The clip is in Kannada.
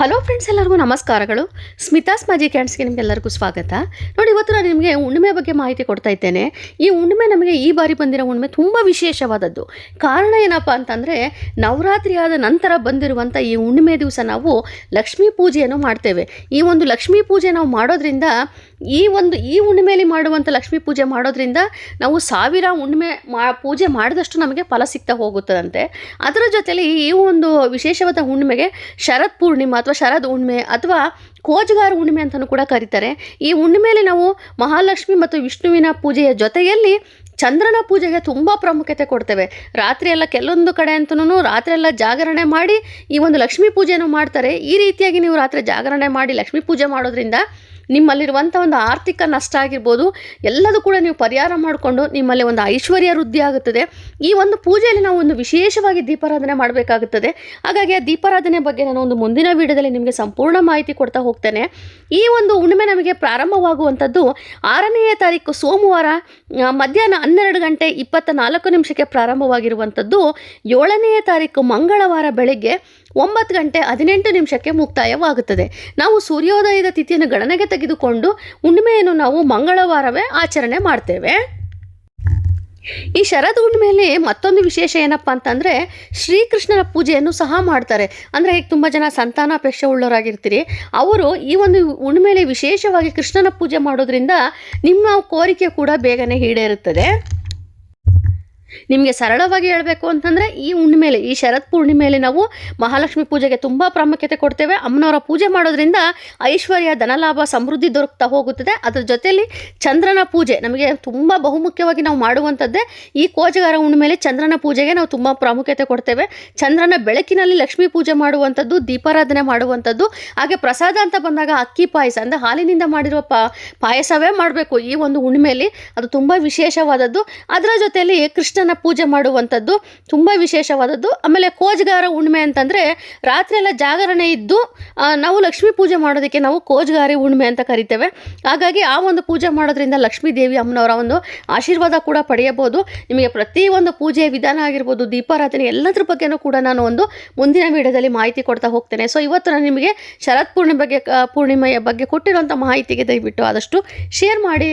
ಹಲೋ ಫ್ರೆಂಡ್ಸ್ ಎಲ್ಲರಿಗೂ ನಮಸ್ಕಾರಗಳು. ಸ್ಮಿತಾಸ್ ಮ್ಯಾಜಿಕ್ ಕ್ಯಾಂಡ್ಸ್ಗೆ ನಿಮಗೆಲ್ಲರಿಗೂ ಸ್ವಾಗತ. ನೋಡಿ, ಇವತ್ತು ನಾನು ನಿಮಗೆ ಹುಣ್ಣಿಮೆ ಬಗ್ಗೆ ಮಾಹಿತಿ ಕೊಡ್ತಾ ಇದ್ದೇನೆ. ಈ ಹುಣ್ಣಿಮೆ ನಮಗೆ ಈ ಬಾರಿ ಬಂದಿರೋ ಹುಣ್ಣಿಮೆ ತುಂಬ ವಿಶೇಷವಾದದ್ದು. ಕಾರಣ ಏನಪ್ಪ ಅಂತಂದರೆ, ನವರಾತ್ರಿ ಆದ ನಂತರ ಬಂದಿರುವಂಥ ಈ ಹುಣ್ಣಿಮೆ ದಿವಸ ನಾವು ಲಕ್ಷ್ಮೀ ಪೂಜೆಯನ್ನು ಮಾಡ್ತೇವೆ. ಈ ಒಂದು ಲಕ್ಷ್ಮೀ ಪೂಜೆ ನಾವು ಮಾಡೋದ್ರಿಂದ, ಈ ಒಂದು, ಈ ಹುಣ್ಣಿಮೆಯಲ್ಲಿ ಮಾಡುವಂಥ ಲಕ್ಷ್ಮೀ ಪೂಜೆ ಮಾಡೋದ್ರಿಂದ ನಾವು ಸಾವಿರ ಹುಣ್ಣಿಮೆ ಮಾ, ಪೂಜೆ ಮಾಡಿದಷ್ಟು ನಮಗೆ ಫಲ ಸಿಗ್ತಾ ಹೋಗುತ್ತದಂತೆ. ಅದರ ಜೊತೆಯಲ್ಲಿ ಈ ಒಂದು ವಿಶೇಷವಾದ ಹುಣ್ಣಿಮೆಗೆ ಶರತ್ ಪೂರ್ಣಿಮೆ ಅಥವಾ ಶರದ್ ಹುಣ್ಣಿಮೆ ಅಥವಾ ಕೋಜಗಾರ ಹುಣ್ಣಿಮೆ ಅಂತಲೂ ಕೂಡ ಕರೀತಾರೆ. ಈ ಹುಣ್ಣಿಮೆಯಲ್ಲಿ ನಾವು ಮಹಾಲಕ್ಷ್ಮಿ ಮತ್ತು ವಿಷ್ಣುವಿನ ಪೂಜೆಯ ಜೊತೆಯಲ್ಲಿ ಚಂದ್ರನ ಪೂಜೆಗೆ ತುಂಬ ಪ್ರಾಮುಖ್ಯತೆ ಕೊಡ್ತೇವೆ. ರಾತ್ರಿ ಎಲ್ಲ ಕೆಲವೊಂದು ಕಡೆ ಅಂತಲೂ ರಾತ್ರಿ ಎಲ್ಲ ಜಾಗರಣೆ ಮಾಡಿ ಈ ಒಂದು ಲಕ್ಷ್ಮೀ ಪೂಜೆಯನ್ನು ಮಾಡ್ತಾರೆ. ಈ ರೀತಿಯಾಗಿ ನೀವು ರಾತ್ರಿ ಜಾಗರಣೆ ಮಾಡಿ ಲಕ್ಷ್ಮೀ ಪೂಜೆ ಮಾಡೋದ್ರಿಂದ ನಿಮ್ಮಲ್ಲಿರುವಂಥ ಒಂದು ಆರ್ಥಿಕ ನಷ್ಟ ಆಗಿರ್ಬೋದು, ಎಲ್ಲದೂ ಕೂಡ ನೀವು ಪರಿಹಾರ ಮಾಡಿಕೊಂಡು ನಿಮ್ಮಲ್ಲಿ ಒಂದು ಐಶ್ವರ್ಯ ವೃದ್ಧಿ ಆಗುತ್ತದೆ. ಈ ಒಂದು ಪೂಜೆಯಲ್ಲಿ ನಾವು ಒಂದು ವಿಶೇಷವಾಗಿ ದೀಪಾರಾಧನೆ ಮಾಡಬೇಕಾಗುತ್ತದೆ. ಹಾಗಾಗಿ ಆ ದೀಪಾರಾಧನೆ ಬಗ್ಗೆ ನಾನು ಒಂದು ಮುಂದಿನ ವಿಡಿಯೋದಲ್ಲಿ ನಿಮಗೆ ಸಂಪೂರ್ಣ ಮಾಹಿತಿ ಕೊಡ್ತಾ ಹೋಗ್ತೇನೆ. ಈ ಒಂದು ಹುಣ್ಣಿಮೆ ನಮಗೆ ಪ್ರಾರಂಭವಾಗುವಂಥದ್ದು ಆರನೆಯ ತಾರೀಕು ಸೋಮವಾರ ಮಧ್ಯಾಹ್ನ ಹನ್ನೆರಡು ಗಂಟೆ ಇಪ್ಪತ್ತ ನಾಲ್ಕು ನಿಮಿಷಕ್ಕೆ ಪ್ರಾರಂಭವಾಗಿರುವಂಥದ್ದು ಏಳನೆಯ ತಾರೀಕು ಮಂಗಳವಾರ ಬೆಳಗ್ಗೆ ಒಂಬತ್ತು ಗಂಟೆ ಹದಿನೆಂಟು ನಿಮಿಷಕ್ಕೆ ಮುಕ್ತಾಯವಾಗುತ್ತದೆ. ನಾವು ಸೂರ್ಯೋದಯದ ತಿಥಿಯನ್ನು ಗಣನೆಗೆ ತೆಗೆದುಕೊಂಡು ಹುಣ್ಣಿಮೆಯನ್ನು ನಾವು ಮಂಗಳವಾರವೇ ಆಚರಣೆ ಮಾಡ್ತೇವೆ. ಈ ಶರದ್ ಹುಣ್ಣಿಮೆಯಲ್ಲಿ ಮತ್ತೊಂದು ವಿಶೇಷ ಏನಪ್ಪ ಅಂತಂದರೆ ಶ್ರೀಕೃಷ್ಣನ ಪೂಜೆಯನ್ನು ಸಹ ಮಾಡ್ತಾರೆ. ಅಂದರೆ ಈಗ ತುಂಬ ಜನ ಸಂತಾನಾಪೇಕ್ಷೆ ಉಳ್ಳವರಾಗಿರ್ತೀರಿ. ಅವರು ಈ ಒಂದು ಹುಣ್ಣಿಮೆಯಲ್ಲಿ ವಿಶೇಷವಾಗಿ ಕೃಷ್ಣನ ಪೂಜೆ ಮಾಡೋದ್ರಿಂದ ನಿಮ್ಮ ಕೋರಿಕೆ ಕೂಡ ಬೇಗನೆ ಈಡೇರುತ್ತದೆ. ನಿಮಗೆ ಸರಳವಾಗಿ ಹೇಳಬೇಕು ಅಂತಂದರೆ ಈ ಹುಣ್ಣಿಮೆಯಲ್ಲಿ ಈ ಶರತ್ ಪೂರ್ಣಿಮೆಯಲ್ಲಿ ನಾವು ಮಹಾಲಕ್ಷ್ಮಿ ಪೂಜೆಗೆ ತುಂಬ ಪ್ರಾಮುಖ್ಯತೆ ಕೊಡ್ತೇವೆ. ಅಮ್ಮನವರ ಪೂಜೆ ಮಾಡೋದ್ರಿಂದ ಐಶ್ವರ್ಯ, ಧನಲಾಭ, ಸಮೃದ್ಧಿ ದೊರಕ್ತಾ ಹೋಗುತ್ತದೆ. ಅದರ ಜೊತೆಯಲ್ಲಿ ಚಂದ್ರನ ಪೂಜೆ ನಮಗೆ ತುಂಬ ಬಹುಮುಖ್ಯವಾಗಿ ನಾವು ಮಾಡುವಂಥದ್ದೇ ಈ ಕೋಜಗಾರ ಹುಣ್ಣಿಮೆಯಲ್ಲಿ ಚಂದ್ರನ ಪೂಜೆಗೆ ನಾವು ತುಂಬ ಪ್ರಾಮುಖ್ಯತೆ ಕೊಡ್ತೇವೆ. ಚಂದ್ರನ ಬೆಳಕಿನಲ್ಲಿ ಲಕ್ಷ್ಮಿ ಪೂಜೆ ಮಾಡುವಂಥದ್ದು, ದೀಪಾರಾಧನೆ ಮಾಡುವಂಥದ್ದು. ಹಾಗೆ ಪ್ರಸಾದ ಅಂತ ಬಂದಾಗ ಅಕ್ಕಿ ಪಾಯಸ, ಅಂದರೆ ಹಾಲಿನಿಂದ ಮಾಡಿರುವ ಪಾಯಸವೇ ಮಾಡಬೇಕು ಈ ಒಂದು ಹುಣ್ಣಿಮೆಯಲ್ಲಿ ಅದು ತುಂಬ ವಿಶೇಷವಾದದ್ದು. ಅದರ ಜೊತೆಯಲ್ಲಿ ಕೃಷ್ಣನ ಪೂಜೆ ಮಾಡುವಂಥದ್ದು ತುಂಬ ವಿಶೇಷವಾದದ್ದು. ಆಮೇಲೆ ಕೋಜ್ಗಾರ ಹುಣ್ಣಿಮೆ ಅಂತಂದರೆ ರಾತ್ರಿ ಎಲ್ಲ ಜಾಗರಣೆ ಇದ್ದು ನಾವು ಲಕ್ಷ್ಮೀ ಪೂಜೆ ಮಾಡೋದಕ್ಕೆ ನಾವು ಕೋಜ್ಗಾರಿ ಹುಣ್ಣಿಮೆ ಅಂತ ಕರಿತೇವೆ. ಹಾಗಾಗಿ ಆ ಒಂದು ಪೂಜೆ ಮಾಡೋದ್ರಿಂದ ಲಕ್ಷ್ಮೀ ದೇವಿ ಅಮ್ಮನವರ ಒಂದು ಆಶೀರ್ವಾದ ಕೂಡ ಪಡೆಯಬಹುದು. ನಿಮಗೆ ಪ್ರತಿಯೊಂದು ಪೂಜೆಯ ವಿಧಾನ ಆಗಿರ್ಬೋದು, ದೀಪಾರಾಧನೆ ಎಲ್ಲದ್ರ ಬಗ್ಗೆನೂ ಕೂಡ ನಾನು ಒಂದು ಮುಂದಿನ ವಿಡಿಯೋದಲ್ಲಿ ಮಾಹಿತಿ ಕೊಡ್ತಾ ಹೋಗ್ತೇನೆ. ಸೊ ಇವತ್ತು ನಾನು ನಿಮಗೆ ಶರತ್ ಪೂರ್ಣಿಮೆ ಬಗ್ಗೆ ಪೂರ್ಣಿಮೆಯ ಬಗ್ಗೆ ಕೊಟ್ಟಿರುವಂಥ ಮಾಹಿತಿಗೆ ದಯವಿಟ್ಟು ಆದಷ್ಟು ಶೇರ್ ಮಾಡಿ.